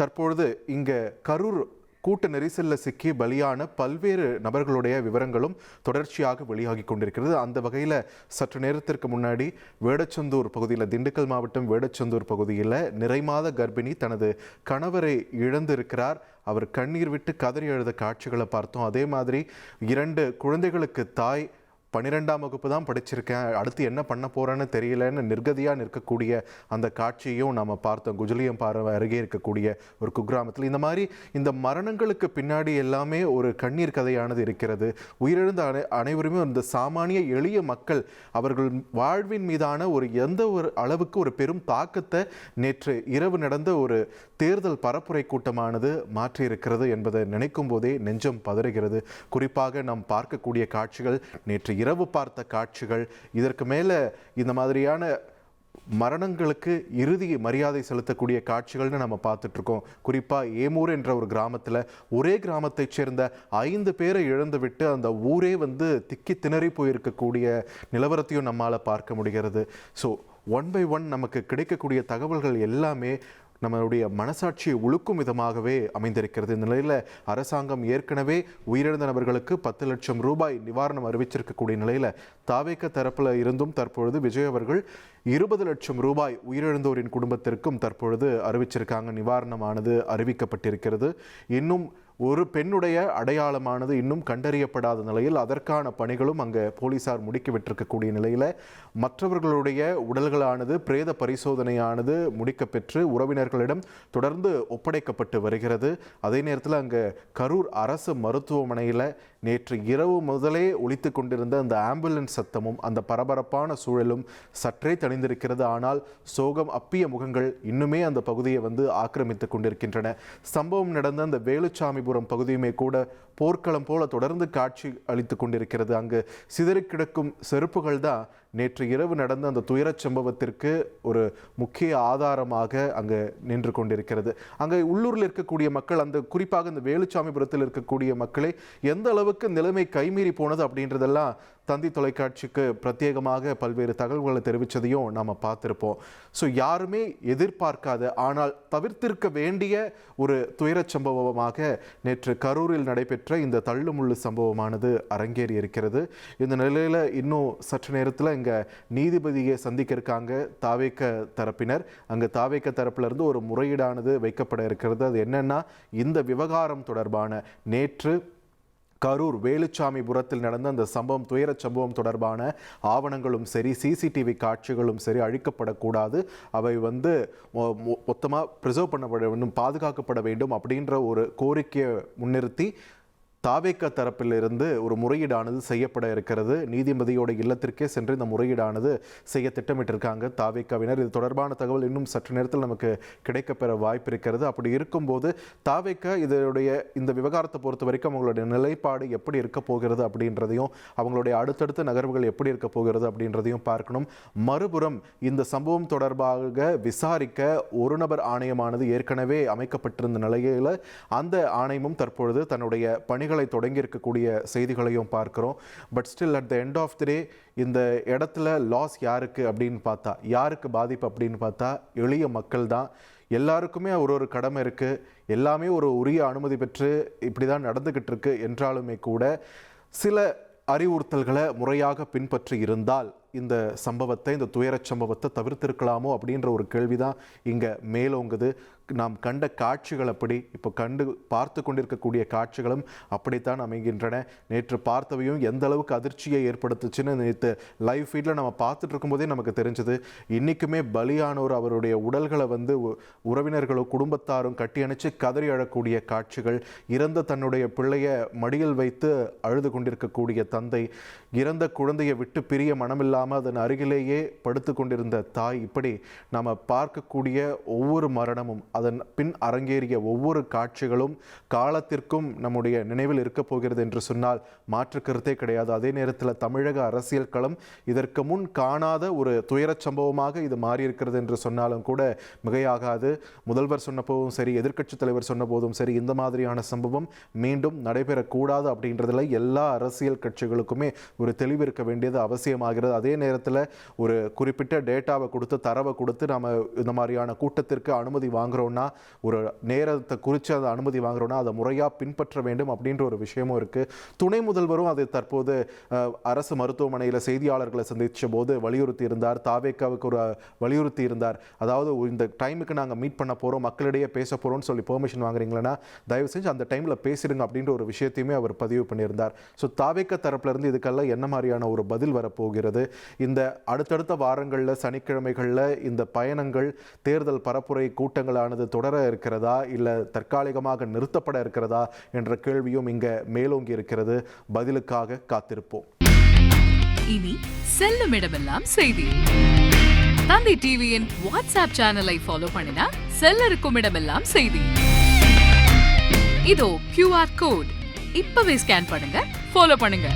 தற்பொழுது இங்கே கரூர் கூட்ட நெரிசலில் சிக்கி பலியான பல்வேறு நபர்களுடைய விவரங்களும் தொடர்ச்சியாக வெளியாகி கொண்டிருக்கிறது. அந்த வகையில் சற்று நேரத்திற்கு முன்னாடி வேடச்சந்தூர் பகுதியில் திண்டுக்கல் மாவட்டம் வேடச்சந்தூர் பகுதியில் நிறைமாத கர்ப்பிணி தனது கணவரை இழந்திருக்கிறார். அவர் கண்ணீர் விட்டு கதறி அழுத காட்சிகளை பார்த்தோம். அதே மாதிரி இரண்டு குழந்தைகளுக்கு தாய் பன்னிரெண்டாம் வகுப்பு தான் படிச்சிருக்கேன். அடுத்து என்ன பண்ண போகிறேன்னு தெரியலன்னு நிர்கதியாக நிற்கக்கூடிய அந்த காட்சியும் நம்ம பார்த்தோம். குஜலியம் பாறை அருகே இருக்கக்கூடிய ஒரு குக்கிராமத்தில். இந்த மாதிரி இந்த மரணங்களுக்கு பின்னாடி எல்லாமே ஒரு கண்ணீர் கதையானது இருக்கிறது. உயிரிழந்த அனை அனைவருமே இந்த சாமானிய எளிய மக்கள் அவர்கள் வாழ்வின் மீதான ஒரு எந்த ஒரு அளவுக்கு ஒரு பெரும் தாக்கத்தை நேற்று இரவு நடந்த ஒரு தேர்தல் பரப்புரை கூட்டமானது மாற்றியிருக்கிறது என்பதை நினைக்கும் போதே நெஞ்சம் பதறுகிறது. குறிப்பாக நாம் பார்க்கக்கூடிய காட்சிகள் நேற்று இரவு பார்த்த காட்சிகள் இதற்கு மேலே இந்த மாதிரியான மரணங்களுக்கு இறுதி மரியாதை செலுத்தக்கூடிய காட்சிகள்னு நம்ம பார்த்துட்ருக்கோம். குறிப்பாக ஏமூர் என்ற ஒரு கிராமத்தில் ஒரே கிராமத்தைச் சேர்ந்த ஐந்து பேரை இழந்து விட்டு அந்த ஊரே வந்து திக்கி திணறி போயிருக்கக்கூடிய நிலவரத்தையும் நம்மால் பார்க்க முடிகிறது. ஸோ ஒன் பை ஒன் நமக்கு கிடைக்கக்கூடிய தகவல்கள் எல்லாமே நம்மளுடைய மனசாட்சியை உழுக்கும் விதமாகவே அமைந்திருக்கிறது. இந்த நிலையில் அரசாங்கம் ஏற்கனவே உயிரிழந்த நபர்களுக்கு பத்து லட்சம் ரூபாய் நிவாரணம் அறிவிச்சிருக்கக்கூடிய நிலையில் தாவேக்க தரப்பில் இருந்தும் தற்பொழுது விஜய் அவர்கள் இருபது லட்சம் ரூபாய் உயிரிழந்தோரின் குடும்பத்திற்கும் தற்பொழுது அறிவிச்சிருக்காங்க. நிவாரணமானது அறிவிக்கப்பட்டிருக்கிறது. இன்னும் ஒரு பெண்ணுடைய அடையாளமானது இன்னும் கண்டறியப்படாத நிலையில் அதற்கான பணிகளும் அங்கே போலீசார் முடுக்கிவிட்டிருக்கக்கூடிய நிலையில் மற்றவர்களுடைய உடல்களானது பிரேத பரிசோதனையானது முடிக்கப்பெற்று உறவினர்களிடம் தொடர்ந்து ஒப்படைக்கப்பட்டு வருகிறது. அதே நேரத்தில் அங்கே கரூர் அரசு மருத்துவமனையில் நேற்று இரவு முதலே ஒழித்து கொண்டிருந்த அந்த ஆம்புலன்ஸ் சத்தமும் அந்த பரபரப்பான சூழலும் சற்றே தணிந்திருக்கிறது. ஆனால் சோகம் அப்பிய முகங்கள் இன்னுமே அந்த பகுதியை வந்து ஆக்கிரமித்து கொண்டிருக்கின்றன. சம்பவம் நடந்த அந்த வேலுச்சாமிபுரம் பகுதியுமே கூட போர்க்களம் போல தொடர்ந்து காட்சி அளித்து கொண்டிருக்கிறது. அங்கு சிதறி கிடக்கும் செருப்புகள் தான் நேற்று இரவு நடந்த அந்த துயரச் சம்பவத்திற்கு ஒரு முக்கிய ஆதாரமாக அங்கு நின்று கொண்டிருக்கிறது. அங்கே உள்ளூரில் இருக்கக்கூடிய மக்கள் அந்த குறிப்பாக இந்த வேலுச்சாமிபுரத்தில் இருக்கக்கூடிய மக்களை எந்த அளவுக்கு நிலைமை கைமீறி போனது அப்படின்றதெல்லாம் தந்தி தொலைக்காட்சிக்கு பிரத்யேகமாக பல்வேறு தகவல்களை தெரிவித்ததையும் நாம் பார்த்துருப்போம். ஸோ யாருமே எதிர்பார்க்காத ஆனால் தவிர்த்திருக்க வேண்டிய ஒரு துயரச் சம்பவமாக நேற்று கரூரில் நடைபெற்ற இந்த தள்ளுமுள்ளு சம்பவமானது அரங்கேறி இருக்கிறது. இந்த நிலையில் இன்னும் சற்று நேரத்தில் இங்கே நீதிபதியை சந்திக்க இருக்காங்க தாவேக்க தரப்பினர். அங்கே தாவேக்க தரப்பிலிருந்து ஒரு முறையீடானது வைக்கப்பட இருக்கிறது. அது என்னென்னா இந்த விவகாரம் தொடர்பான நேற்று கரூர் வேலுச்சாமிபுரத்தில் நடந்த அந்த சம்பவம் துயரச் சம்பவம் தொடர்பான ஆவணங்களும் சரி சிசிடிவி காட்சிகளும் சரி அழிக்கப்படக்கூடாது. அவை வந்து மொத்தமாக ப்ரிசர்வ் பண்ணப்பட வேண்டும் பாதுகாக்கப்பட வேண்டும் அப்படின்ற ஒரு கோரிக்கையை முன்னிறுத்தி தாவேக்க தரப்பிலிருந்து ஒரு முறையீடானது செய்யப்பட இருக்கிறது. நீதிபதியோட இல்லத்திற்கே சென்று இந்த முறையீடானது செய்ய திட்டமிட்டிருக்காங்க. தாவேக்காவினர். இது தொடர்பான தகவல் இன்னும் சற்று நேரத்தில் நமக்கு கிடைக்கப்பெற வாய்ப்பு இருக்கிறது அப்படி இருக்கும்போது தாவேக்க இதனுடைய இந்த விவகாரத்தை பொறுத்த வரைக்கும் அவங்களுடைய நிலைப்பாடு எப்படி இருக்க போகிறது அப்படின்றதையும் அவங்களுடைய அடுத்தடுத்த நகர்வுகள் எப்படி இருக்க போகிறது அப்படின்றதையும் பார்க்கணும். மறுபுறம் இந்த சம்பவம் தொடர்பாக விசாரிக்க ஒரு நபர் ஆணையமானது ஏற்கனவே அமைக்கப்பட்டிருந்த நிலையில் அந்த ஆணையமும் தற்பொழுது தன்னுடைய பணி பணிகளை தொடங்கியிருக்கக்கூடிய செய்திகளையும் பார்க்குறோம். But still at the end of the day இந்த இடத்துல லாஸ் யாருக்கு அப்படின்னு பார்த்தா யாருக்கு பாதிப்பு அப்படின்னு பார்த்தா எளிய மக்கள் தான். எல்லாருக்குமே ஒரு ஒரு கடமை இருக்குது எல்லாமே ஒரு உரிய அனுமதி பெற்று இப்படி தான் நடந்துக்கிட்டு இருக்கு என்றாலுமே கூட சில அறிவுறுத்தல்களை முறையாக பின்பற்றி இருந்தால் இந்த சம்பவத்தை இந்த துயரச் சம்பவத்தை தவிர்த்திருக்கலாமோ அப்படின்ற ஒரு கேள்வி தான் இங்கே மேலோங்குது. நாம் கண்ட காட்சிகள் அப்படி இப்போ கண்டு பார்த்து கொண்டிருக்கக்கூடிய காட்சிகளும் அப்படித்தான் அமைகின்றன. நேற்று பார்த்தவையும் எந்த அளவுக்கு அதிர்ச்சியை ஏற்படுத்துச்சுன்னு நேற்று லைவ் ஃபீல்டில் நம்ம பார்த்துட்டு இருக்கும்போதே நமக்கு தெரிஞ்சது. இன்றைக்குமே பலியானோர் அவருடைய உடல்களை வந்து உறவினர்களோ குடும்பத்தாரும் கட்டி அணைச்சு கதறி அழக்கூடிய காட்சிகள். இறந்த தன்னுடைய பிள்ளைய மடியில் வைத்து அழுது கொண்டிருக்கக்கூடிய தந்தை இறந்த குழந்தையை விட்டு பிரிய மனமில்லா இல்லாமல் அதன் அருகிலேயே படுத்து கொண்டிருந்த தாய் இப்படி நாம் பார்க்கக்கூடிய ஒவ்வொரு மரணமும் அதன் பின் அரங்கேறிய ஒவ்வொரு காட்சிகளும் காலத்திற்கும் நம்முடைய நினைவில் இருக்கப் போகிறது என்று சொன்னால் மாற்று கருத்தே கிடையாது. அதே நேரத்தில் தமிழக அரசியல் களம் இதற்கு முன் காணாத ஒரு துயரச் சம்பவமாக இது மாறியிருக்கிறது என்று சொன்னாலும் கூட மிகையாகாது. முதல்வர் சொன்னபோதும் சரி எதிர்க்கட்சித் தலைவர் சொன்ன போதும் சரி இந்த மாதிரியான சம்பவம் மீண்டும் நடைபெறக்கூடாது அப்படின்றதுல எல்லா அரசியல் கட்சிகளுக்குமே ஒரு தெளிவு இருக்க வேண்டியது அவசியமாகிறது. அதே அதே நேரத்தில் ஒரு குறிப்பிட்ட டேட்டாவை கொடுத்து தரவை கொடுத்து நம்ம இந்த மாதிரியான கூட்டத்திற்கு அனுமதி வாங்குகிறோன்னா ஒரு நேரத்தை குறித்து அதை அனுமதி வாங்குறோன்னா அதை முறையாக பின்பற்ற வேண்டும் அப்படின்ற ஒரு விஷயமும் இருக்குது துணை முதல்வரும் அதை தற்போது அரசு மருத்துவமனையில் செய்தியாளர்களை சந்தித்த போது வலியுறுத்தி இருந்தார். தாவேக்காவுக்கு ஒரு வலியுறுத்தி இருந்தார். அதாவது இந்த டைமுக்கு நாங்கள் மீட் பண்ண போகிறோம் மக்களிடையே பேச போகிறோம்னு சொல்லி பெர்மிஷன் வாங்குறீங்களா தயவு செஞ்சு அந்த டைமில் பேசிடுங்க அப்படின்ற ஒரு விஷயத்தையுமே அவர் பதிவு பண்ணியிருந்தார். ஸோ தாவேக்க தரப்புல இருந்து இதுக்கெல்லாம் என்ன மாதிரியான ஒரு பதில் வரப்போகிறது? இந்த அடுத்தடுத்த வாரங்களில் சனிக்கிழமைகளில் இந்த பயணங்கள் தேர்தல் பரப்புரை கூட்டங்களானது தொடர இருக்கிறதா? இல்லை தற்காலிகமாக நிறுத்தப்பட இருக்கிறதா? என்ற கேள்வியும் இங்கே மேலோங்கி இருக்கிறது. பதிலுக்காக காத்திருப்போம். இனி செல்லும் இடமெல்லாம் செய்தி. தந்தி டிவியின் வாட்ஸ்அப் சேனலை ஃபாலோ பண்ணினா செல்ல இருக்கும் இடமெல்லாம் செய்தி. இதோ கியூஆர் கோட் இப்பவே ஸ்கேன் பண்ணுங்க ஃபாலோ பண்ணுங்க.